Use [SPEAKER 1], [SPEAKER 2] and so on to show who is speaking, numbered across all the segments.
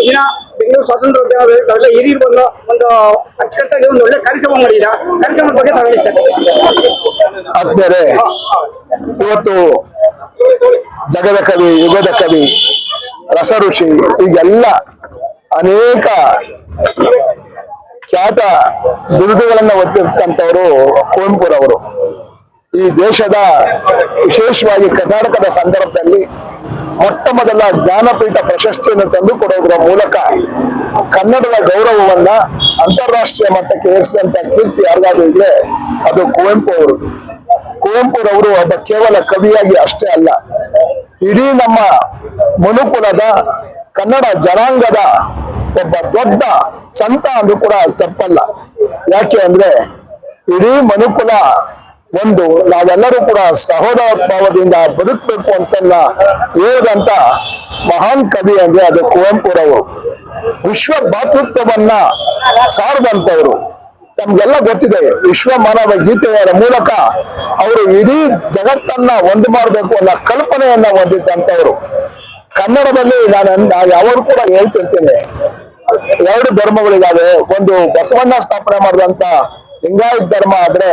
[SPEAKER 1] ಈ ದಿನ ಬೆಂಗಳೂರು ಸ್ವಾತಂತ್ರ್ಯೋದ್ಯಮದಲ್ಲಿ ತಾವೆಲ್ಲ ಹಿರಿಯರು ಒಂದು ಅಚ್ಚುಕಟ್ಟಾಗಿ ಒಂದು ಒಳ್ಳೆ ಕಾರ್ಯಕ್ರಮ ಮಾಡಿದ್ದೀರಾ ಕಾರ್ಯಕ್ರಮದ ಬಗ್ಗೆ ತಾವು
[SPEAKER 2] ಆದರೆ ಇವತ್ತು ಜಗದ ಕವಿ, ಯುಗದ ಕವಿ ರಸ ಋಷಿ ಈಗೆಲ್ಲ ಅನೇಕ ಖ್ಯಾತ ಬಿರುದುಗಳನ್ನ ಹೊತ್ತಿರ್ತಕ್ಕಂಥವರು ಕುವೆಂಪುರವರು ಈ ದೇಶದ ವಿಶೇಷವಾಗಿ ಕರ್ನಾಟಕದ ಸಂದರ್ಭದಲ್ಲಿ ಮೊಟ್ಟ ಮೊದಲ ಜ್ಞಾನಪೀಠ ಪ್ರಶಸ್ತಿಯನ್ನು ತಂದು ಕೊಡೋದ್ರ ಮೂಲಕ ಕನ್ನಡದ ಗೌರವವನ್ನ ಅಂತಾರಾಷ್ಟ್ರೀಯ ಮಟ್ಟಕ್ಕೆ ಏರಿಸಿದಂತ ಕೀರ್ತಿ ಯಾರಿಗಾದ್ರೂ ಇದ್ರೆ ಅದು ಕುವೆಂಪು ಅವರು. ಕುವೆಂಪುರವರು ಒಬ್ಬ ಕೇವಲ ಕವಿಯಾಗಿ ಅಷ್ಟೇ ಅಲ್ಲ, ಇಡೀ ನಮ್ಮ ಮನುಕುಲದ ಕನ್ನಡ ಜನಾಂಗದ ಒಬ್ಬ ದೊಡ್ಡ ಸಂತ ಅಂದ್ರೂ ಕೂಡ ತಪ್ಪಲ್ಲ. ಯಾಕೆ ಅಂದ್ರೆ ಇಡೀ ಮನುಕುಲ ಒಂದು ನಾವೆಲ್ಲರೂ ಕೂಡ ಸಹೋದರ ಭಾವದಿಂದ ಬದುಕಬೇಕು ಅಂತೆಲ್ಲ ಹೇಳಿದಂತ ಮಹಾನ್ ಕವಿ ಅಂದ್ರೆ ಅದು ಕುವೆಂಪುರವರು. ವಿಶ್ವ ಭಾತೃತ್ವವನ್ನ ಸಾರದಂತವರು ನಮ್ಗೆಲ್ಲ ಗೊತ್ತಿದೆ ವಿಶ್ವ ಮಾನವ ಗೀತೆಯ ಮೂಲಕ ಅವರು ಇಡೀ ಜಗತ್ತನ್ನ ಒಂದು ಮಾಡಬೇಕು ಅನ್ನೋ ಕಲ್ಪನೆಯನ್ನ ಹೊಂದಿದ್ದಂಥವ್ರು. ಕನ್ನಡದಲ್ಲಿ ನಾನು ಯಾವಾಗ ಕೂಡ ಹೇಳ್ತಿರ್ತೇನೆ, ಎರಡು ಧರ್ಮಗಳಿದಾವೆ. ಒಂದು ಬಸವಣ್ಣ ಸ್ಥಾಪನೆ ಮಾಡಿದಂತ ಲಿಂಗಾಯತ್ ಧರ್ಮ ಆದ್ರೆ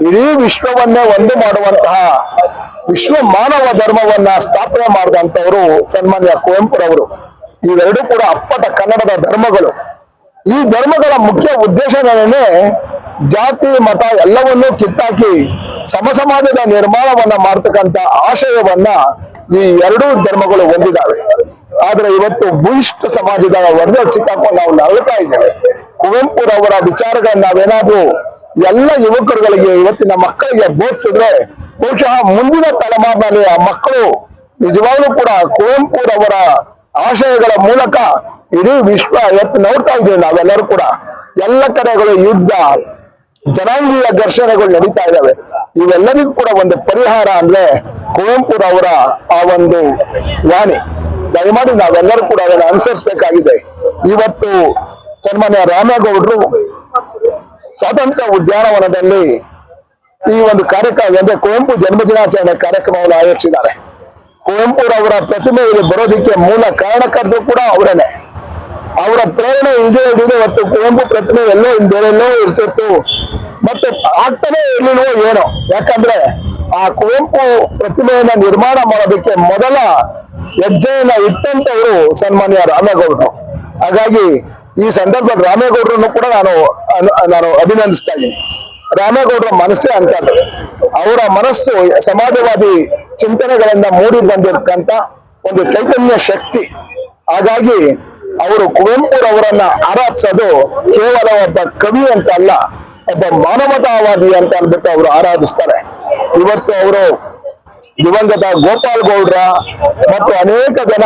[SPEAKER 2] ಇಡೀ ವಿಶ್ವವನ್ನೇ ಒಂದು ಮಾಡುವಂತಹ ವಿಶ್ವ ಮಾನವ ಧರ್ಮವನ್ನ ಸ್ಥಾಪನೆ ಮಾಡಿದಂತವರು ಸನ್ಮಾನ್ಯ ಕುವೆಂಪುರವರು. ಇವೆರಡೂ ಕೂಡ ಅಪ್ಪಟ ಕನ್ನಡದ ಧರ್ಮಗಳು. ಈ ಧರ್ಮಗಳ ಮುಖ್ಯ ಉದ್ದೇಶಗಳನ್ನೇ ಜಾತಿ, ಮತ ಎಲ್ಲವನ್ನೂ ಕಿತ್ತಾಕಿ ಸಮ ಸಮಾಜದ ನಿರ್ಮಾಣವನ್ನ ಮಾಡ್ತಕ್ಕಂಥ ಆಶಯವನ್ನ ಈ ಎರಡೂ ಧರ್ಮಗಳು ಹೊಂದಿದಾವೆ ಆದ್ರೆ ಇವತ್ತು ಭೂಯಿಷ್ಠ ಸಮಾಜದ ವರ್ಗ ಸಿಕ್ಕಾಕೊಂಡು ನಾವು ನರಳುತ್ತಾ ಇದ್ದೇವೆ. ಕುವೆಂಪುರವರ ವಿಚಾರಗಳನ್ನ ನಾವೇನಾದ್ರೂ ಎಲ್ಲ ಯುವಕರುಗಳಿಗೆ, ಇವತ್ತಿನ ಮಕ್ಕಳಿಗೆ ಬೋಧಿಸಿದ್ರೆ ಬಹುಶಃ ಮುಂದಿನ ತಲೆಮಾರಿನಲ್ಲಿ ಆ ಮಕ್ಕಳು ನಿಜವಾಗ್ಲೂ ಕೂಡ ಕುವೆಂಪುರವರ ಆಶಯಗಳ ಮೂಲಕ ಇಡೀ ವಿಶ್ವ ಇವತ್ತು ನೋಡ್ತಾ ಇದೀವಿ ನಾವೆಲ್ಲರೂ ಕೂಡ. ಎಲ್ಲ ಕಡೆಗಳು ಯುದ್ಧ, ಜನಾಂಗೀಯ ಘರ್ಷಣೆಗಳು ನಡೀತಾ ಇದ್ದಾವೆ. ಇವೆಲ್ಲರಿಗೂ ಕೂಡ ಒಂದು ಪರಿಹಾರ ಅಂದ್ರೆ ಕುವೆಂಪುರವರ ಆ ಒಂದು ವಾಣಿ. ದಯಮಾಡಿ ನಾವೆಲ್ಲರೂ ಕೂಡ ಅದನ್ನು ಅನುಸರಿಸಬೇಕಾಗಿದೆ. ಇವತ್ತು ಸನ್ಮಾನ್ಯ ರಾಮೇಗೌಡರು ಸ್ವಾತಂತ್ರ್ಯ ಉದ್ಯಾನವನದಲ್ಲಿ ಈ ಒಂದು ಕಾರ್ಯಕ್ರಮ ಅಂದ್ರೆ ಕುವೆಂಪು ಜನ್ಮದಿನಾಚರಣೆ ಕಾರ್ಯಕ್ರಮವನ್ನು ಆಯೋಜಿಸಿದ್ದಾರೆ. ಕುವೆಂಪುರವರ ಪ್ರತಿಮೆ ಇಲ್ಲಿ ಬರೋದಕ್ಕೆ ಮೂಲ ಕಾರಣಕರ್ತರು ಕೂಡ ಅವರೇನೆ. ಅವರ ಪ್ರೇರಣೆ ಇಲ್ಲದೆ ಮತ್ತು ಕುವೆಂಪು ಪ್ರತಿಮೆ ಎಲ್ಲೋ ಬೇರೆಲ್ಲೋ ಇರ್ತಿತ್ತು. ಮತ್ತೆ ಆಗ್ತಾನೆ ಇರ್ಲಿಲ್ವೋ ಏನೋ. ಯಾಕಂದ್ರೆ ಆ ಕುವೆಂಪು ಪ್ರತಿಮೆಯನ್ನ ನಿರ್ಮಾಣ ಮಾಡೋದಕ್ಕೆ ಮೊದಲ ಹೆಜ್ಜೆಯನ್ನ ಇಟ್ಟಂತವರು ಸನ್ಮಾನ್ಯ ರಾಮೇಗೌಡರು. ಹಾಗಾಗಿ ಈ ಸಂದರ್ಭದಲ್ಲಿ ರಾಮೇಗೌಡರನ್ನು ಕೂಡ ನಾನು ನಾನು ಅಭಿನಂದಿಸ್ತಾ ಇದ್ದೀನಿ ರಾಮೇಗೌಡರ ಮನಸ್ಸೇ ಅಂತದ್ದು ಅವರ ಮನಸ್ಸು ಸಮಾಜವಾದಿ ಚಿಂತನೆಗಳಿಂದ ಮೂಡಿ ಬಂದಿರ್ತಕ್ಕಂಥ ಒಂದು ಚೈತನ್ಯ ಶಕ್ತಿ. ಹಾಗಾಗಿ ಅವರು ಕುವೆಂಪುರವರನ್ನ ಆರಾಧಿಸೋದು ಕೇವಲ ಒಬ್ಬ ಕವಿ ಅಂತ ಅಲ್ಲ, ಒಬ್ಬ ಮಾನವತಾವಾದಿ ಅಂತ ಅಂದ್ಬಿಟ್ಟು ಅವರು ಆರಾಧಿಸ್ತಾರೆ. ಇವತ್ತು ಅವರು ದಿವಂಗತ ಗೋಪಾಲ್ ಗೌಡ್ರ ಮತ್ತು ಅನೇಕ ಜನ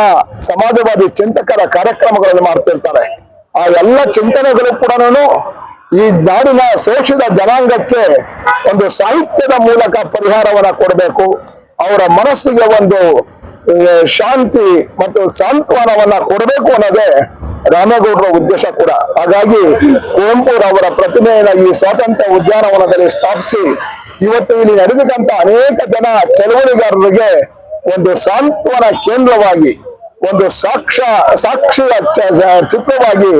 [SPEAKER 2] ಸಮಾಜವಾದಿ ಚಿಂತಕರ ಕಾರ್ಯಕ್ರಮಗಳನ್ನು ಮಾಡ್ತಿರ್ತಾರೆ. ಆ ಎಲ್ಲ ಚಿಂತನೆಗಳು ಕೂಡ ಈ ನಾಡಿನ ಶೋಷಿತ ಜನಾಂಗಕ್ಕೆ ಒಂದು ಸಾಹಿತ್ಯದ ಮೂಲಕ ಪರಿಹಾರವನ್ನ ಕೊಡಬೇಕು. ಅವರ ಮನಸ್ಸಿಗೆ ಒಂದು ಶಾಂತಿ ಮತ್ತು ಸಾಂತ್ವನವನ್ನ ಕೊಡಬೇಕು ಅನ್ನೋದೇ ರಾಮೇಗೌಡರ ಉದ್ದೇಶ ಕೂಡ. ಹಾಗಾಗಿ ಕುವೆಂಪುರವರ ಪ್ರತಿಮೆಯನ್ನ ಈ ಸ್ವಾತಂತ್ರ್ಯ ಉದ್ಯಾನವನದಲ್ಲಿ ಸ್ಥಾಪಿಸಿ ಇವತ್ತು ಇಲ್ಲಿ ನಡೆದಂತ ಅನೇಕ ಜನ ಚಳವಳಿಗಾರರಿಗೆ ಒಂದು ಸಾಂತ್ವನ ಕೇಂದ್ರವಾಗಿ ಒಂದು ಸಾಕ್ಷ ಸಾಕ್ಷಿಯ ಚಿತ್ರವಾಗಿ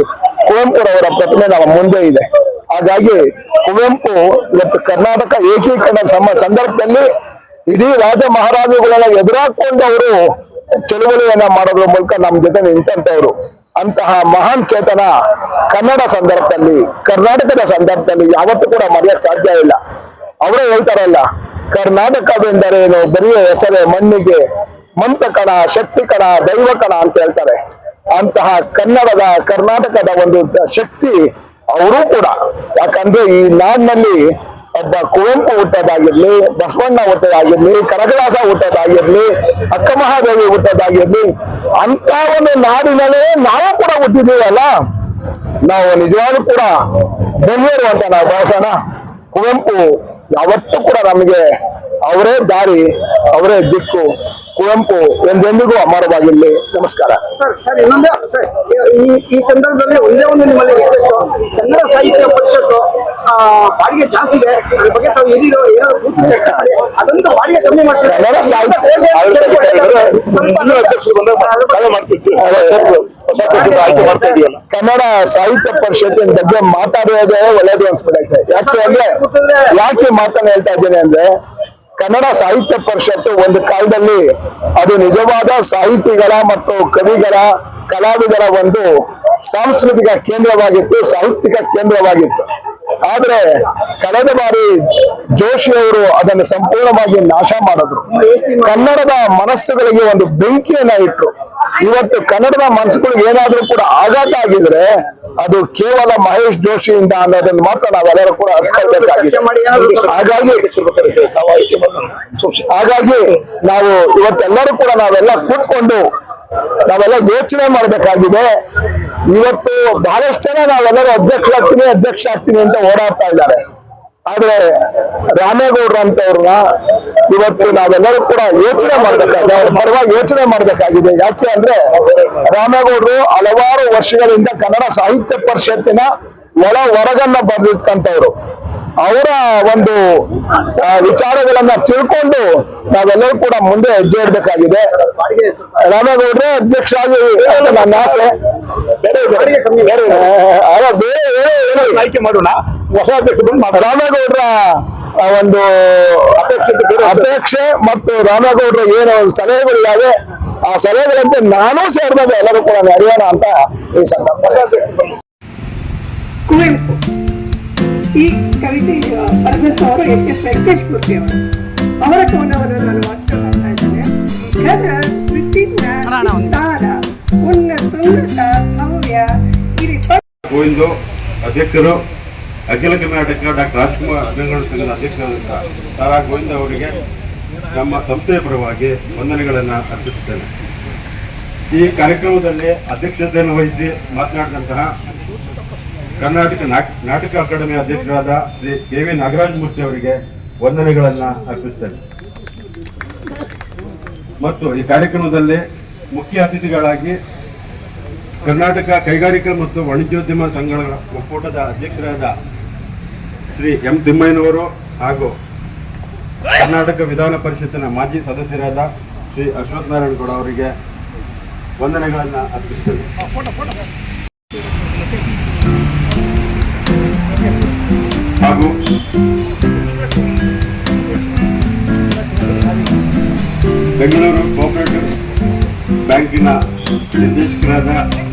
[SPEAKER 2] ಕುವೆಂಪುರವರ ಪ್ರತಿಮೆ ನಮ್ಮ ಮುಂದೆ ಇದೆ. ಹಾಗಾಗಿ ಕುವೆಂಪು ಇವತ್ತು ಕರ್ನಾಟಕ ಏಕೀಕರಣ ಸಮ, ಸಂದರ್ಭದಲ್ಲಿ ಇಡೀ ರಾಜ ಮಹಾರಾಜಗಳನ್ನ ಎದುರಾಕೊಂಡು ಅವರು ಚಳುವಳಿಯನ್ನ ಮಾಡೋದ್ರ ಮೂಲಕ ನಮ್ಮ ಜೊತೆ ನಿಂತವರು ಅಂತಹ ಮಹಾನ್ ಚೇತನ ಕನ್ನಡ ಸಂದರ್ಭದಲ್ಲಿ, ಕರ್ನಾಟಕದ ಸಂದರ್ಭದಲ್ಲಿ ಯಾವತ್ತೂ ಕೂಡ ಮರೆಯಕ್ ಸಾಧ್ಯ ಇಲ್ಲ. ಅವರೇ ಹೇಳ್ತಾರಲ್ಲ, ಕರ್ನಾಟಕವೆಂದರೇನು? ಬರಿಯ ಹೆಸರೇ ಮಣ್ಣಿಗೆ ಮಂತ್ರ ಕಣ ಶಕ್ತಿ ಕಣ ದೈವ ಕಣ ಅಂತ ಹೇಳ್ತಾರೆ. ಅಂತಹ ಕನ್ನಡದ, ಕರ್ನಾಟಕದ ಒಂದು ಶಕ್ತಿ ಅವರೂ ಕೂಡ. ಯಾಕಂದ್ರೆ ಈ ನಾಡಿನಲ್ಲಿ ಒಬ್ಬ ಕುವೆಂಪು ಹುಟ್ಟೋದಾಗಿರ್ಲಿ, ಬಸವಣ್ಣ ಹುಟ್ಟೋದಾಗಿರ್ಲಿ, ಕನಕದಾಸ ಹುಟ್ಟೋದಾಗಿರ್ಲಿ, ಅಕ್ಕ ಮಹಾದೇವಿ ಹುಟ್ಟೋದಾಗಿರ್ಲಿ ಅಂತ ಒಂದು ನಾಡಿನಲ್ಲೇ ನಾವು ಕೂಡ ಹುಟ್ಟಿದೀವಲ್ಲ ನಾವು ನಿಜವಾಗ್ಲೂ ಕೂಡ ಧನ್ಯರು ಅಂತ ನಾವು ಭಾವಿಸೋಣ. ಕುವೆಂಪು ಯಾವತ್ತೂ ಕೂಡ ನಮಗೆ ಅವರೇ ದಾರಿ, ಅವರೇ ದಿಕ್ಕು. ಕುವೆಂಪು ಎಂದೆಂದಿಗೂ ಅಮರವಾಗಿರಲಿ. ನಮಸ್ಕಾರ.
[SPEAKER 1] ಸರ್ ಸರ್ ಇನ್ನೊಂದು ಸರ್ ಈ ಸಂದರ್ಭದಲ್ಲಿ ಒಂದೇ ಒಂದು ನಿಮ್ಮಲ್ಲಿ ರಿಕ್ವೆಸ್ಟ್ ಕನ್ನಡ ಸಾಹಿತ್ಯ ಪರಿಷತ್ತು ಬಾಡಿಗೆ ಜಾಸ್ತಿ ಇದೆ. ಅದ್ರ ಬಗ್ಗೆ ತಾವು ಏನಿರೋ ಏನಾದ್ರು ಅದೊಂದು ಬಾಡಿಗೆ ಕಮ್ಮಿ ಮಾಡ್ತಾರೆ
[SPEAKER 2] ಕನ್ನಡ ಸಾಹಿತ್ಯ ಕನ್ನಡ ಸಾಹಿತ್ಯ ಪರಿಷತ್ತಿನ ಬಗ್ಗೆ ಮಾತಾಡೋದೇ ಒಳ್ಳೇದು ಅನ್ಸ್ಬಿಡೈತೆ. ಯಾಕೆ ಅಂದ್ರೆ ಯಾಕೆ ಮಾತನ್ನ ಹೇಳ್ತಾ ಇದ್ದೀನಿ ಅಂದ್ರೆ ಕನ್ನಡ ಸಾಹಿತ್ಯ ಪರಿಷತ್ತು ಒಂದು ಕಾಲದಲ್ಲಿ ಅದು ನಿಜವಾದ ಸಾಹಿತಿಗಳ ಮತ್ತು ಕವಿಗಳ, ಕಲಾವಿದರ ಒಂದು ಸಾಂಸ್ಕೃತಿಕ ಕೇಂದ್ರವಾಗಿತ್ತು, ಸಾಹಿತ್ಯಿಕ ಕೇಂದ್ರವಾಗಿತ್ತು. ಆದ್ರೆ ಕಳೆದ ಬಾರಿ ಜೋಶಿ ಅವರು ಅದನ್ನು ಸಂಪೂರ್ಣವಾಗಿ ನಾಶ ಮಾಡಿದ್ರು. ಕನ್ನಡದ ಮನಸ್ಸುಗಳಿಗೆ ಒಂದು ಬೆಂಕಿಯನ್ನ ಇಟ್ರು. ಇವತ್ತು ಕನ್ನಡದ ಮನಸ್ಸುಗಳಿಗೆ ಏನಾದ್ರೂ ಕೂಡ ಆಘಾತ ಆಗಿದ್ರೆ ಅದು ಕೇವಲ ಮಹೇಶ್ ಜೋಶಿಯಿಂದ ಅನ್ನೋದನ್ನ ಮಾತ್ರ ನಾವೆಲ್ಲರೂ ಕೂಡ ಅರ್ಥಕೊಳ್ಬೇಕಾಗಿದೆ ಹಾಗಾಗಿ ಹಾಗಾಗಿ ನಾವು ಇವತ್ತೆಲ್ಲರೂ ಕೂಡ ನಾವೆಲ್ಲ ಕೂತ್ಕೊಂಡು ನಾವೆಲ್ಲ ಯೋಚನೆ ಮಾಡ್ಬೇಕಾಗಿದೆ. ಇವತ್ತು ಬಹಳಷ್ಟು ಜನ ನಾವೆಲ್ಲರೂ ಅಧ್ಯಕ್ಷ ಆಗ್ತೀನಿ ಅಧ್ಯಕ್ಷ ಆಗ್ತೀನಿ ಅಂತ ಓಡಾಡ್ತಾ ಇದ್ದಾರೆ. ಆದ್ರೆ ರಾಮೇಗೌಡ್ರು ಅಂತವ್ರನ್ನ ಇವತ್ತು ನಾವೆಲ್ಲರೂ ಕೂಡ ಯೋಚನೆ ಮಾಡ್ಬೇಕಾಗಿದೆ. ಅವ್ರ ಪರವಾಗಿ ಯೋಚನೆ ಮಾಡ್ಬೇಕಾಗಿದೆ. ಯಾಕೆ ಅಂದ್ರೆ ರಾಮೇಗೌಡರು ಹಲವಾರು ವರ್ಷಗಳಿಂದ ಕನ್ನಡ ಸಾಹಿತ್ಯ ಪರಿಷತ್ತಿನ ಒಳ ಹೊರಗನ್ನ ಬರೆದಿಟ್ಕಂತವ್ರು ಅವರ ಒಂದು ವಿಚಾರಗಳನ್ನ ತಿಳ್ಕೊಂಡು ನಾವೆಲ್ಲರೂ ಕೂಡ ಮುಂದೆ ಹೆಜ್ಜೆ ಇಡಬೇಕಾಗಿದೆ. ರಾಮೇಗೌಡ್ರೆ ಅಧ್ಯಕ್ಷ ಆಗಿ ನನ್ನ ಆಸೆ. ಬೇರೆ ಬೇರೆ ಬೇರೆ.
[SPEAKER 3] ಆಯ್ಕೆ ಮಾಡೋಣ. ಹೊಸ ಅಧ್ಯಕ್ಷ
[SPEAKER 2] ರಾಮೇಗೌಡರ ಆ ಒಂದು ಅಪೇಕ್ಷೆ ಮತ್ತು ರಾಮೇಗೌಡರ ಏನು ಸಲಹೆಗಳಿದ್ದಾವೆ ಆ ಸಲಹೆಗಳಂತೆ ನಾನು ಸೇರಿದಾಗ ಎಲ್ಲರೂ ಕೂಡ ನಡೆಯೋಣ ಅಂತ ಈ ಸಂದರ್ಭ
[SPEAKER 4] ಕುವೆಂಪು. ಈ ಕವಿತೆ ಬರೆದಂತವರು ಎಚ್ ಎಸ್ ವೆಂಕಟೇಶ್ಮೂರ್ತಿ ಅವರು. ಅವರ ಕವನವನ್ನು ನಾನು ವಾಚನ ಮಾಡ್ತಾ ಇದ್ದೇನೆ. ಘನ ಉನ್ನತ ಉನ್ನತ ಭವ್ಯ ಗಿರಿ
[SPEAKER 5] ಗೋವಿಂದು ಅಧ್ಯಕ್ಷರು, ಅಖಿಲ ಕರ್ನಾಟಕ ಡಾಕ್ಟರ್ ರಾಜ್ಕುಮಾರ್ ಅಭಿನಂದನಾ ಸಂಘದ ಅಧ್ಯಕ್ಷರಾದಂಥ ತಾರಾ ಗೋವಿಂದ ಅವರಿಗೆ ನಮ್ಮ ಸಂಸ್ಥೆಯ ಪರವಾಗಿ ವಂದನೆಗಳನ್ನು ಅರ್ಪಿಸುತ್ತೇನೆ. ಈ ಕಾರ್ಯಕ್ರಮದಲ್ಲಿ ಅಧ್ಯಕ್ಷತೆಯನ್ನು ವಹಿಸಿ ಮಾತನಾಡಿದಂತಹ ಕರ್ನಾಟಕ ನಾಟ್- ನಾಟಕ ಅಕಾಡೆಮಿ ಅಧ್ಯಕ್ಷರಾದ ಶ್ರೀ ಕೆ ವಿ ನಾಗರಾಜ ಮೂರ್ತಿ ಅವರಿಗೆ ವಂದನೆಗಳನ್ನು ಅರ್ಪಿಸುತ್ತೇನೆ. ಮತ್ತು ಈ ಕಾರ್ಯಕ್ರಮದಲ್ಲಿ ಮುಖ್ಯ ಅತಿಥಿಗಳಾಗಿ ಕರ್ನಾಟಕ ಕೈಗಾರಿಕಾ ಮತ್ತು ವಾಣಿಜ್ಯೋದ್ಯಮ ಸಂಘಗಳ ಒಕ್ಕೂಟದ ಅಧ್ಯಕ್ಷರಾದ ಶ್ರೀ ಎಂ ತಿಮ್ಮಯ್ಯನವರು ಹಾಗೂ ಕರ್ನಾಟಕ ವಿಧಾನ ಪರಿಷತ್ತಿನ ಮಾಜಿ ಸದಸ್ಯರಾದ ಶ್ರೀ ಅಶ್ವಥ್ ನಾರಾಯಣ ಗೌಡ ಅವರಿಗೆ ವಂದನೆಗಳನ್ನು ಅರ್ಪಿಸುತ್ತೇನೆ ಹಾಗೂ ಬೆಂಗಳೂರು ಕೋಪರೇಟಿವ್ ಬ್ಯಾಂಕಿನ ನಿರ್ದೇಶಕರಾದ